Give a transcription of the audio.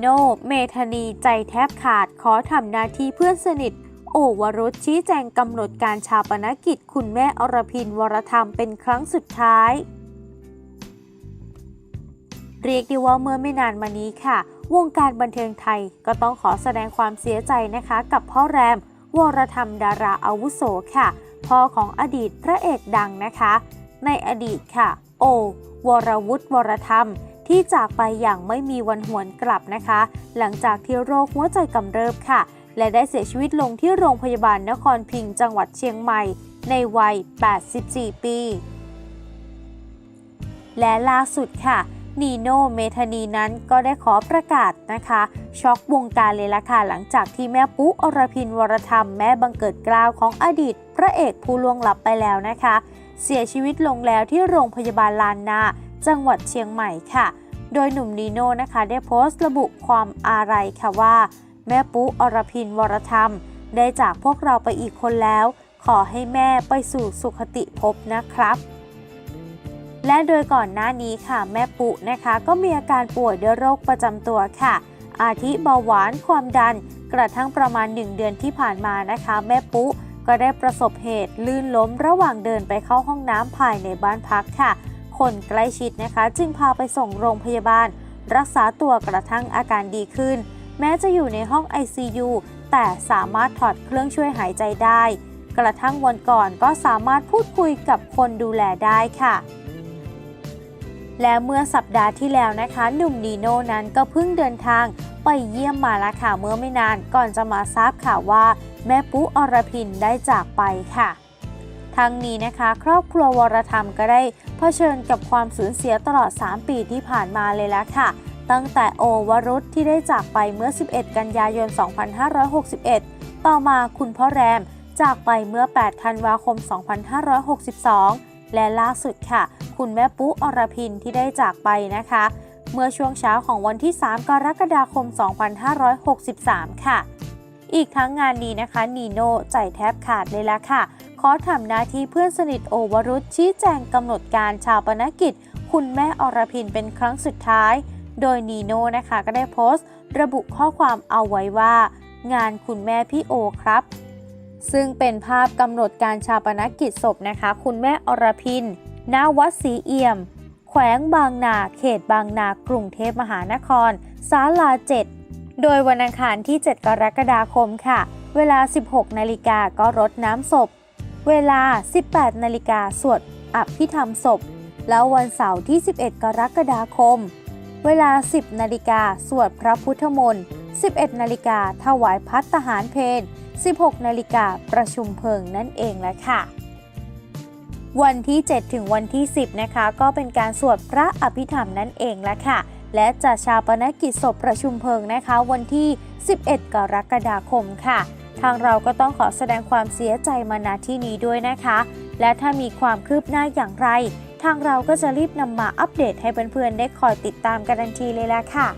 โนเมธานีใจแทบขาดขอทำหน้าที่เพื่อนสนิท โอวรุษชี้แจงกำหนดการชาปนกิจคุณแม่อรพินวรธรรมเป็นครั้งสุดท้าย เรียกได้ว่าเมื่อไม่นานมานี้ค่ะ วงการบันเทิงไทยก็ต้องขอแสดงความเสียใจนะคะ กับพ่อแรม วรธรรมดาราอาวุโสค่ะ พ่อของอดีตพระเอกดังนะคะ ในอดีตค่ะ โอ วรวุฒิวรธรรม ที่จากไปอย่างไม่มีวันหวนกลับนะคะ หลังจากที่โรคหัวใจกำเริบค่ะ และได้เสียชีวิตลงที่โรงพยาบาลนครพิงจังหวัดเชียงใหม่ ในวัย 84 ปี และล่าสุดค่ะนีโนเมธานีนั้นก็ได้ขอประกาศนะคะ ช็อกวงการเลยล่ะค่ะ หลังจากที่แม่ปุ๊อรพินวรธรรมแม่บังเกิดกล้าวของอดีต พระเอกผู้ล่วงลับไปแล้วนะคะ เสียชีวิตลงแล้วที่โรงพยาบาลลานนา จังหวัดเชียงใหม่ค่ะ โดยหนุ่มนีโน่นะคะ ได้โพสต์ระบุความอาลัยค่ะว่า แม่ปุ๊อรพินวรธรรม ได้จากพวกเราไปอีกคนแล้ว ขอให้แม่ไปสู่สุขติภพนะครับ และโดยก่อนหน้านี้ค่ะ แม่ปุ๊นะคะ ก็มีอาการป่วยด้วยโรคประจำตัวค่ะ อาทิเบาหวานความดัน กระทั่งประมาณ 1 เดือนที่ผ่านมานะคะ แม่ปุ๊ก็ได้ประสบเหตุลื่นล้มระหว่างเดินไปเข้าห้องน้ำภายในบ้านพักค่ะ คนใกล้ชิดนะคะ จึงพาไปส่งโรงพยาบาล รักษาตัวกระทั่งอาการดีขึ้น แม้จะอยู่ในห้อง ICU แต่สามารถถอดเครื่องช่วยหายใจได้ กระทั่งวันก่อนก็สามารถพูดคุยกับคนดูแลได้ค่ะ และเมื่อสัปดาห์ที่แล้วนะคะ หนุ่มนีโน่นั้นก็เพิ่งเดินทางไปเยี่ยมมาละค่ะเมื่อไม่นานก่อนจะมาทราบข่าวว่า แม่ปุ๊อรพินได้จากไปค่ะ ทั้งนี้นะคะ ครอบครัววรธรรมก็ได้เผชิญกับความสูญเสียตลอด 3 ปีที่ผ่านมาเลยละค่ะ ตั้งแต่โอวรุษที่ได้จากไปเมื่อ 11 กันยายน 2561 ต่อมาคุณพ่อแรมจากไปเมื่อ 8 ธันวาคม 2562 และล่าสุดค่ะ คุณแม่ปุ๊อรพินที่ได้จากไปนะคะ เมื่อช่วงเช้าของวันที่ 3 กรกฎาคม 2563 ค่ะ อีกทั้งงานนี้นะคะนีโน่ใจแทบขาดเลยละค่ะ ขอทำหน้าที่เพื่อนสนิทโอวรุษชี้แจงกำหนดการชาปนกิจ คุณแม่อรพินเป็นครั้งสุดท้าย โดยนีโน่นะคะก็ได้โพสต์ ระบุข้อความเอาไว้ว่า งานคุณแม่พี่โอครับ ซึ่งเป็นภาพกำหนดการชาปนกิจศพนะคะ คุณแม่อรพินณวัดศรีเอี่ยม แขวงบางนา เขตบางนา กรุงเทพมหานครศาลา7โดยวันอังคารที่ 7 กรกฎาคมค่ะ เวลา 16 นาฬิกาก็รดน้ำศพ เวลา 18 นาฬิกาสวดอภิธรรมศพ แล้ววันเสาร์ที่ 11 กรกฎาคม เวลา 10 นาฬิกาสวดพระพุทธมนต์ 11 นาฬิกาถวายพัฒทหารเพล16 นาฬิกาประชุมเพลิงนั่นเองแหละค่ะ วันที่ 7 ถึงวันที่ 10 นะคะ ก็เป็นการสวดพระอภิธรรมนั่นเองแหละค่ะ และจะชาปนกิจศพประชุมเพลิงนะคะ วันที่ 11 กรกฎาคมค่ะ ทางเราก็ต้องขอแสดงความเสียใจมาณที่นี้ด้วยนะคะ และถ้ามีความคืบหน้าอย่างไร ทางเราก็จะรีบนำมาอัปเดตให้เพื่อนๆได้คอยติดตามกันทันทีเลยละค่ะ